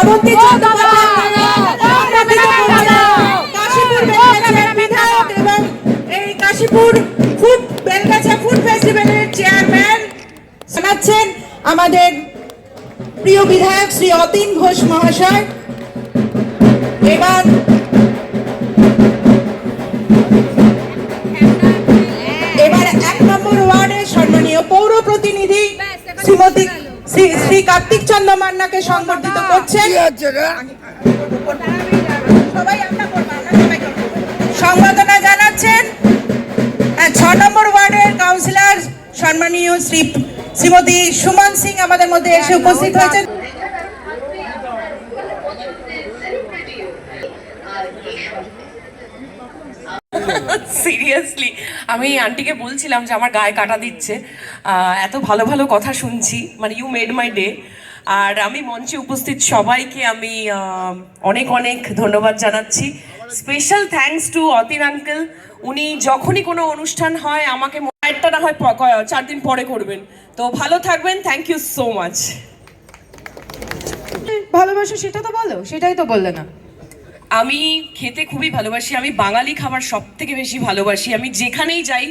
Srabanti Kashipur food Belgachhia food ফেস্টিভ্যালের chairman শোনাচ্ছেন আমাদের প্রিয় বিধায়ক শ্রী অতীন ঘোষ মহাশয়। এবার শ্রী কার্তিক চন্দ্র মান্নাকে সংবর্ধিত করছেন। সংবর্ধনা জানাচ্ছেন ছ নম্বর ওয়ার্ডের কাউন্সিলর সম্মানীয় শ্রী শ্রীমতী সুমন সিং আমাদের মধ্যে এসে উপস্থিত হয়েছেন। সিরিয়াসলি আমি আন্টিকে বলছিলাম যে আমার গায়ে কাটা দিচ্ছে। এত ভালো ভালো কথা শুনছি। মানে ইউ মেড মাই ডে আর আমি মঞ্চে উপস্থিত সবাইকে আমি অনেক অনেক ধন্যবাদ জানাচ্ছি। Special thanks to Atin uncle উনি যখনই কোনো অনুষ্ঠান হয়, আমাকে একটা না হয় চার দিন পরে করবেন। তো ভালো থাকবেন। থ্যাংক ইউ সো মাচ ভালোবাসো সেটা তো বলো। সেটাই তো বললে না। আমি খেতে খুবই ভালোবাসি আমি বাঙালি খাবার সব থেকে বেশি ভালোবাসি। আমি যেখানেই যাই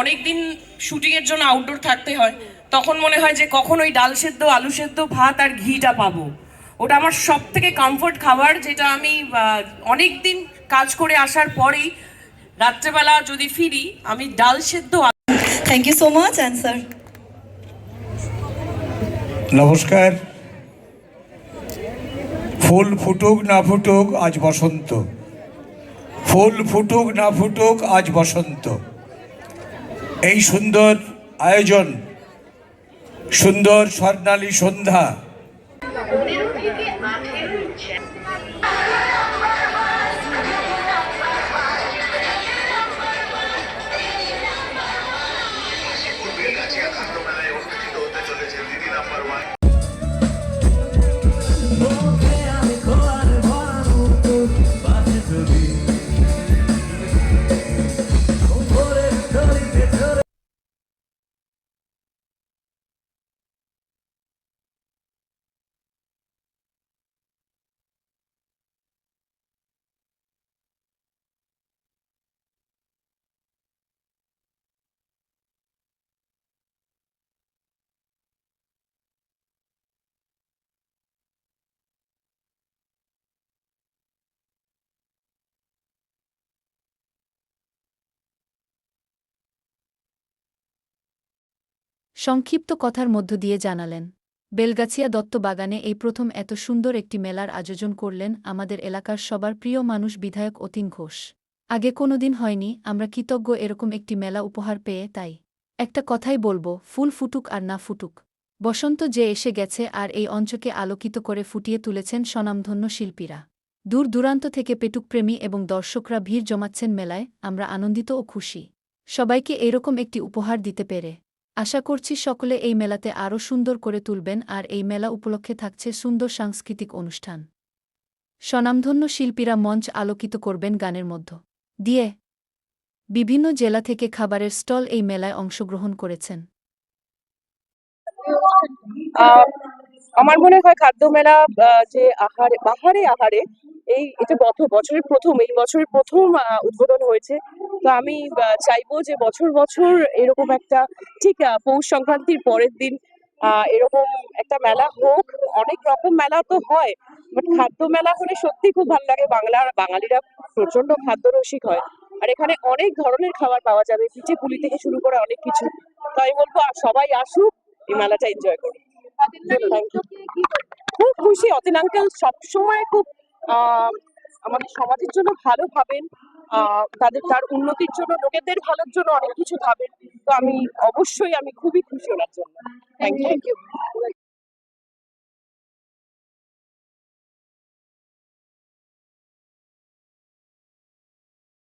অনেক দিন শুটিংয়ের জন্য আউটডোর থাকতে হয় তখন মনে হয় যে কখন ওই ডাল সেদ্ধ আলু সেদ্ধ ভাত আর ঘিটা পাবো। ওটা আমার সব থেকে কমফোর্ট খাবার যেটা আমি অনেক দিন কাজ করে আসার পরেই রাত্রেবেলা যদি ফিরি আমি ডাল সেদ্ধ thank you so much answer নমস্কার। ফুল ফুটুক না ফুটুক, আজ বসন্ত। ফুল ফুটুক না ফুটুক, আজ বসন্ত। এই সুন্দর আয়োজন, সুন্দর স্বর্ণালী সন্ধ্যা সংক্ষিপ্ত কথার মধ্য দিয়ে জানালেন, বেলগাছিয়া দত্ত বাগানে এই প্রথম এত সুন্দর একটি মেলার আয়োজন করলেন আমাদের এলাকার সবার প্রিয় মানুষ বিধায়ক অতীন ঘোষ। আগে কোনোদিন হয়নি, আমরা কৃতজ্ঞ এরকম একটি মেলা উপহার পেয়ে তাই। একটা কথাই বলব, ফুল ফুটুক আর না ফুটুক। বসন্ত যে এসে গেছে আর এই অঞ্চকে আলোকিত করে ফুটিয়ে তুলেছেন স্বনামধন্য শিল্পীরা। দূর দূরান্ত থেকে পেটুকপ্রেমী এবং দর্শকরা ভিড় জমাচ্ছেন মেলায়, আমরা আনন্দিত ও খুশি। সবাইকে এরকম একটি উপহার দিতে পেরে। আশা করছি সকলে এই মেলাতে আরও সুন্দর করে তুলবেন আর এই মেলা উপলক্ষে থাকছে সুন্দর সাংস্কৃতিক অনুষ্ঠান। স্বনামধন্য শিল্পীরা মঞ্চ আলোকিত করবেন গানের মধ্য দিয়ে। বিভিন্ন জেলা থেকে খাবারের স্টল এই মেলায় অংশগ্রহণ করেছেন। আমার মনে হয় খাদ্য মেলা যে আহারে, বাহারে আহারে, এই এটা বছর বছরের প্রথম, এই বছরের প্রথম উদ্বোধন হয়েছে। তো আমি চাইব যে বছর বছর এরকম একটা, ঠিক পৌষ সংক্রান্তির পরের দিন এরকম একটা মেলা হোক। অনেক রকম মেলা তো হয় বাট খাদ্য মেলা হলে সত্যি খুব ভালো লাগে। বাংলার বাঙালিরা প্রচণ্ড খাদ্য রসিক হয়। আর এখানে অনেক ধরনের খাবার পাওয়া যাবে। পিঠে পুলি থেকে শুরু করে অনেক কিছু। তো আমি বলব সবাই আসুক, এই মেলাটা এনজয় you. খুব খুশি অতীন আঙ্কেল সবসময় খুব আহ, আমাদের সমাজের জন্য ভালো ভাবেন আহ, তাদের তার উন্নতির জন্য লোকেদের ভালোর জন্য অনেক কিছু ভাবেন। তো আমি অবশ্যই আমি খুবই খুশি ওনার জন্য। Thank you